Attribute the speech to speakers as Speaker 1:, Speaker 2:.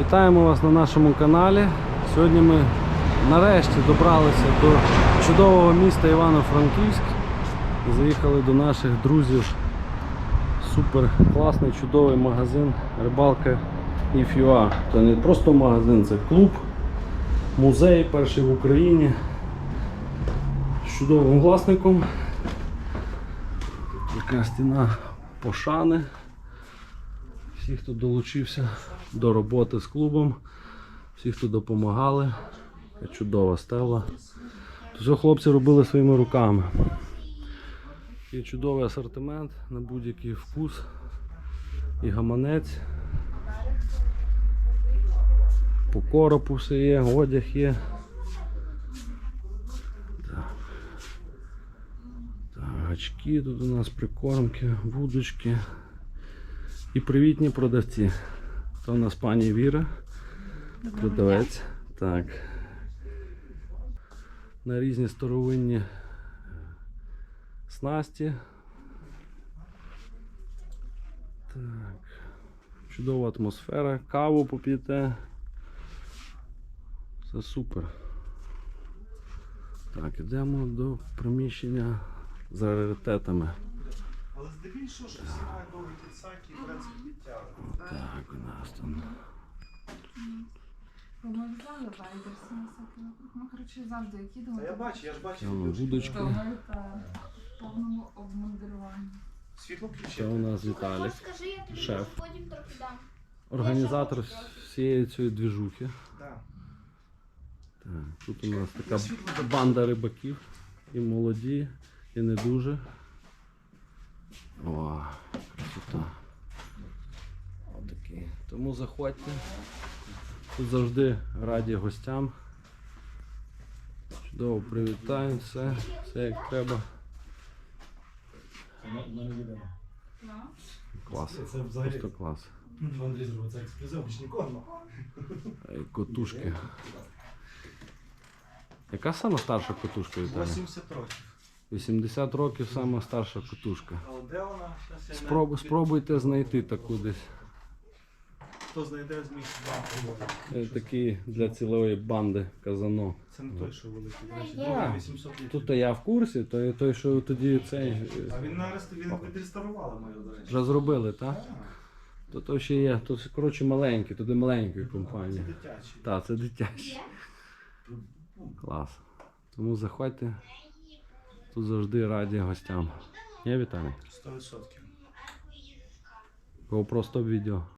Speaker 1: Вітаємо вас на нашому каналі. Сьогодні ми нарешті добралися до чудового міста Івано-Франківськ. Заїхали до наших друзів. Супер класний, чудовий магазин Рибалка If Це не просто магазин, це клуб, музей перший в Україні. З чудовим власником. Така стіна пошани. Всі, хто долучився до роботи з клубом, всі, хто допомагали. Така Чудова стела. То все хлопці робили своїми руками. Є чудовий асортимент на будь-який вкус і гаманець. По коропу все є, одяг є. Так. Так, гачки тут у нас прикормки, вудочки. І привітні продавці. То у нас пані Віра, продавець. Так. На різні старовинні снасті. Так. Чудова атмосфера. Каву поп'єте. Все супер. Так, ідемо до приміщення з раритетами.
Speaker 2: Але здебільшого, що всі мають довгі підсаки і принцип підтягують.
Speaker 1: Так, у нас там.
Speaker 3: Ми, коротше, завжди як їдемо.
Speaker 2: Та я бачу, я ж бачу.
Speaker 1: Там
Speaker 2: відео, що
Speaker 3: та в повному обмундируванні.
Speaker 2: Світло
Speaker 1: Це
Speaker 2: включити.
Speaker 1: у нас Віталік,
Speaker 4: Скажи, я тобі
Speaker 1: шеф.
Speaker 4: потім трохи дам.
Speaker 1: організатор всієї цієї двіжухи.
Speaker 2: Да.
Speaker 1: Так, тут у нас така банда рибаків. І молоді, і не дуже. О, красота. Отакі. Тому заходьте. Тут завжди раді гостям. Чудово привітаємо, все, все як треба. Клас. Просто клас.
Speaker 2: Андрій зробив це ексклюзив, більш нікого нема.
Speaker 1: Котушки. Яка сама старша котушка Віталій?
Speaker 2: 80 років.
Speaker 1: 80 років сама старша котушка. Спроб, спробуйте знайти таку десь.
Speaker 2: Хто знайде з місць
Speaker 1: Е, Такі для цілої банди казано.
Speaker 2: Це не той, що великий. До речі, 800.
Speaker 1: Тут я в курсі, той, той що тоді цей е,
Speaker 2: А він нарест, він відреставрували мою, до речі.
Speaker 1: вже зробили, так? То, то ще є. Тут коротше маленькі, туди маленької компанії.
Speaker 2: Це дитячий.
Speaker 1: Так, це дитячі. Клас. Тому заходьте. Тут завжди раді гостям. Я Віталій.
Speaker 2: 100%.
Speaker 1: GoPro стоп відео.